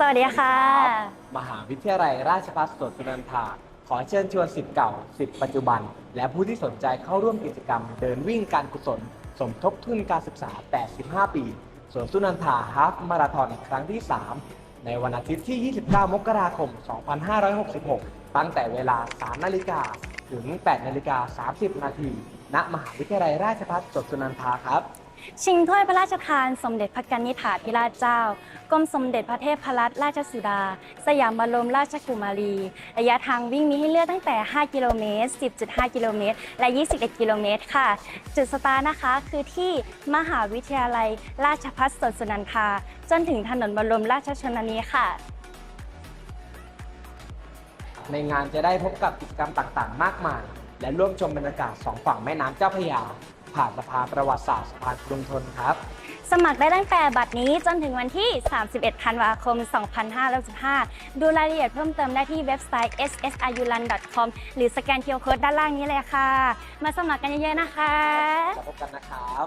สวัสดีค่ะ มหาวิทยาลัยราชภัฏสวนสุนันทา ขอเชิญชวนสิทธิ์เก่าสิทธิ์ปัจจุบัน และผู้ที่สนใจเข้าร่วมกิจกรรม เดินวิ่งการกุศล สมทบทุนการศึกษา 85 ปีสวนสุนันทาฮาฟมาราธอนครั้งที่ 3 ในวันอาทิตย์ที่ 29 มกราคม 2566 ตั้งแต่เวลา 3 นาฬิกาถึง 8 นาฬิกา 30 นาทีณมหาวิทยาลัยราชภัฏสวนสุนันทาครับ ชิงถ้วยพระราชทานสมเด็จพระกนิษฐาธิราชเจ้ากรมสมเด็จพระเทพรัตนราชสุดา สยามบรมราชกุมารีระยะทางวิ่งมีให้เลือกตั้งแต่ 5 กิโลเมตร 10.5 กิโลเมตร และ 21 กิโลเมตรค่ะ จุดสตาร์นะคะคือที่มหาวิทยาลัยราชภัฏสวนสุนันทา จนถึงถนนบรมราชชนนีค่ะ ในงานจะได้พบกับกิจกรรมต่างๆ มากมาย และร่วมชมบรรยากาศสองฝั่งแม่น้ำเจ้าพระยา ผ่านสะพานประวัติศาสตร์สะพานกรุงทนครับ สมัครได้ตั้งแต่บัดนี้จนถึงวันที่ 31 ธันวาคม 2565 ดูรายละเอียดเพิ่มเติมได้ที่เว็บไซต์ ssrulan.com หรือสแกน QR Code ด้านล่างนี้เลยค่ะ มาสมัครกันเยอะๆนะคะ แล้วพบกันนะครับ